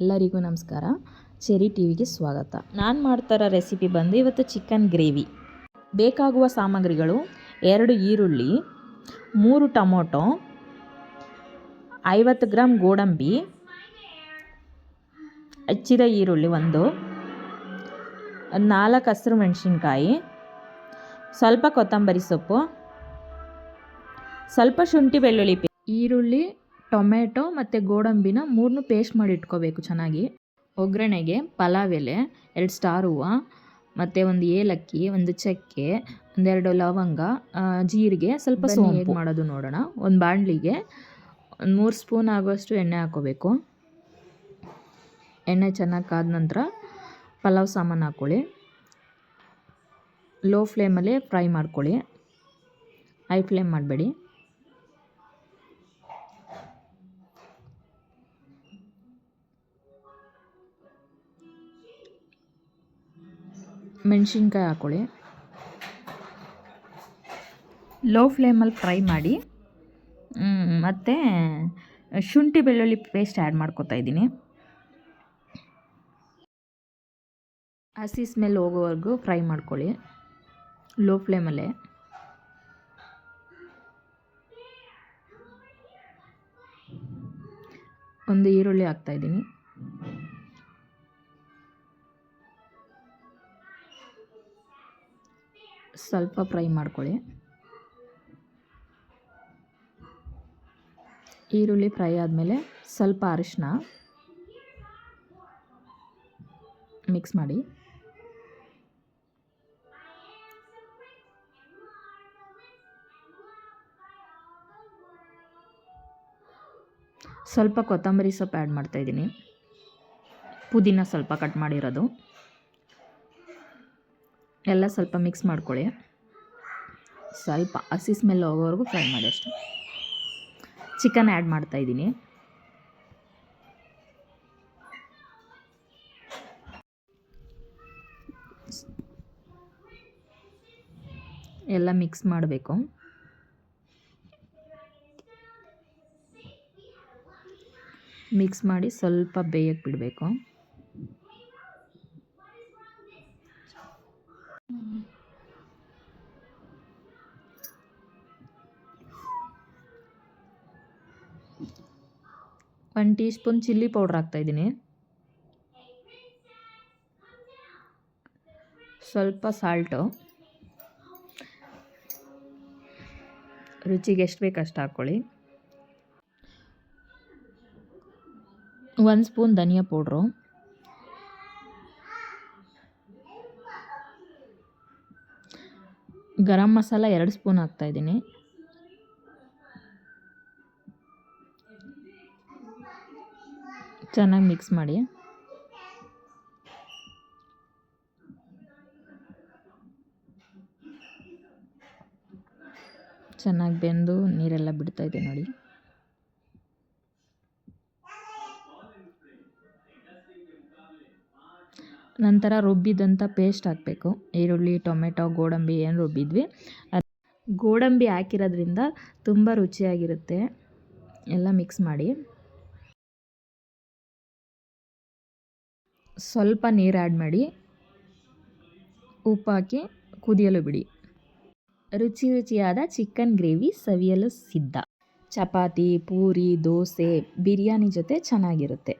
ಎಲ್ಲರಿಗೂ ನಮಸ್ಕಾರ. Cherry T ವಿಗೆ ಸ್ವಾಗತ. ನಾನು ಮಾಡ್ತಾರ ರೆಸಿಪಿ ಬಂದು ಇವತ್ತು ಚಿಕನ್ ಗ್ರೇವಿ. ಬೇಕಾಗುವ ಸಾಮಗ್ರಿಗಳು ಎರಡು ಈರುಳ್ಳಿ, ಮೂರು ಟೊಮೊಟೊ, ಐವತ್ತು ಗ್ರಾಮ್ ಗೋಡಂಬಿ, ಹಚ್ಚಿದ ಈರುಳ್ಳಿ ಒಂದು, ನಾಲ್ಕು ಹಸಿರು ಮೆಣಸಿನ್ಕಾಯಿ, ಸ್ವಲ್ಪ ಕೊತ್ತಂಬರಿ ಸೊಪ್ಪು, ಸ್ವಲ್ಪ ಶುಂಠಿ ಬೆಳ್ಳುಳ್ಳಿ ಈರುಳ್ಳಿ ಟೊಮೆಟೊ ಮತ್ತು ಗೋಡಂಬಿನ ಮೂರನ್ನು ಪೇಸ್ಟ್ ಮಾಡಿ ಇಟ್ಕೋಬೇಕು ಚೆನ್ನಾಗಿ. ಒಗ್ಗರಣೆಗೆ ಪಲಾವ್ ಎಲೆ ಎರಡು ಸ್ಟಾರ್ ಹೂವು ಮತ್ತು ಒಂದು ಏಲಕ್ಕಿ ಒಂದು ಚಕ್ಕೆ ಒಂದೆರಡು ಲವಂಗ ಜೀರಿಗೆ ಸ್ವಲ್ಪ ಸೋಂಪು. ಮಾಡೋದು ನೋಡೋಣ. ಒಂದು ಬಾಣಲಿಗೆ ಒಂದು ಮೂರು ಸ್ಪೂನ್ ಆಗುವಷ್ಟು ಎಣ್ಣೆ ಹಾಕೋಬೇಕು ಎಣ್ಣೆ ಚೆನ್ನಾಗಿ ಕಾದ ನಂತರ ಪಲಾವ್ ಸಾಮಾನು ಹಾಕ್ಕೊಳ್ಳಿ. ಲೋ ಫ್ಲೇಮಲ್ಲೇ ಫ್ರೈ ಮಾಡ್ಕೊಳ್ಳಿ. ಹೈ ಫ್ಲೇಮ್ ಮಾಡಬೇಡಿ. ಮೆಣಸಿನ್ಕಾಯಿ ಹಾಕ್ಕೊಳ್ಳಿ ಲೋ ಫ್ಲೇಮಲ್ಲಿ ಫ್ರೈ ಮಾಡಿ. ಮತ್ತು ಶುಂಠಿ ಬೆಳ್ಳುಳ್ಳಿ ಪೇಸ್ಟ್ ಆ್ಯಡ್ ಮಾಡ್ಕೋತಾ ಇದ್ದೀನಿ. ಹಸಿ ಸ್ಮೆಲ್ ಹೋಗೋವರೆಗೂ ಫ್ರೈ ಮಾಡ್ಕೊಳ್ಳಿ. ಲೋ ಫ್ಲೇಮಲ್ಲೇ ಒಂದು ಈರುಳ್ಳಿ ಹಾಕ್ತಾಯಿದ್ದೀನಿ ಸ್ವಲ್ಪ ಫ್ರೈ ಮಾಡ್ಕೊಳ್ಳಿ. ಈರುಳ್ಳಿ ಫ್ರೈ ಆದಮೇಲೆ ಸ್ವಲ್ಪ ಅರಿಶಿನ ಮಿಕ್ಸ್ ಮಾಡಿ. ಸ್ವಲ್ಪ ಕೊತ್ತಂಬರಿ ಸೊಪ್ಪು ಆ್ಯಡ್ ಮಾಡ್ತಾಯಿದ್ದೀನಿ ಪುದೀನ ಸ್ವಲ್ಪ ಕಟ್ ಮಾಡಿರೋದು. ಎಲ್ಲ ಸ್ವಲ್ಪ ಮಿಕ್ಸ್ ಮಾಡ್ಕೊಳ್ಳಿ. ಸ್ವಲ್ಪ ಹಸಿ ಸ್ಮೆಲ್ ಹೋಗೋವರೆಗೂ ಫ್ರೈ ಮಾಡಿ ಅಷ್ಟೆ. ಚಿಕನ್ ಆ್ಯಡ್ ಮಾಡ್ತಾಯಿದ್ದೀನಿ ಎಲ್ಲ ಮಿಕ್ಸ್ ಮಾಡಬೇಕು. ಮಿಕ್ಸ್ ಮಾಡಿ ಸ್ವಲ್ಪ ಬೇಯಕ್ಕೆ ಬಿಡಬೇಕು. ಒಂದು ಟೀ ಸ್ಪೂನ್ ಚಿಲ್ಲಿ ಪೌಡ್ರ್ ಹಾಕ್ತಾಯಿದ್ದೀನಿ ಸ್ವಲ್ಪ ಸಾಲ್ಟು ರುಚಿಗೆ ಎಷ್ಟು ಬೇಕು ಅಷ್ಟು ಹಾಕ್ಕೊಳ್ಳಿ ಒಂದು ಸ್ಪೂನ್ ಧನಿಯಾ ಪೌಡ್ರು ಗರಂ ಮಸಾಲ ಎರಡು ಸ್ಪೂನ್ ಹಾಕ್ತಾಯಿದ್ದೀನಿ ಚೆನ್ನಾಗಿ ಮಿಕ್ಸ್ ಮಾಡಿ. ಚೆನ್ನಾಗಿ ಬೆಂದು ನೀರೆಲ್ಲ ಬಿಡ್ತಾಯಿದೆ ನೋಡಿ. ನಂತರ ರುಬ್ಬಿದಂಥ ಪೇಸ್ಟ್ ಹಾಕಬೇಕು. ಈರುಳ್ಳಿ, ಟೊಮೆಟೊ, ಗೋಡಂಬಿ ಏನು ರುಬ್ಬಿದ್ವಿ. ಗೋಡಂಬಿ ಹಾಕಿರೋದ್ರಿಂದ ತುಂಬ ರುಚಿಯಾಗಿರುತ್ತೆ. ಎಲ್ಲ ಮಿಕ್ಸ್ ಮಾಡಿ. ಸ್ವಲ್ಪ ನೀರು ಆ್ಯಡ್ ಮಾಡಿ. ಉಪ್ಪು ಹಾಕಿ ಕುದಿಯಲು ಬಿಡಿ. ರುಚಿ ರುಚಿಯಾದ ಚಿಕನ್ ಗ್ರೇವಿ ಸವಿಯಲು ಸಿದ್ಧ. ಚಪಾತಿ, ಪೂರಿ, ದೋಸೆ, ಬಿರಿಯಾನಿ ಜೊತೆ ಚೆನ್ನಾಗಿರುತ್ತೆ.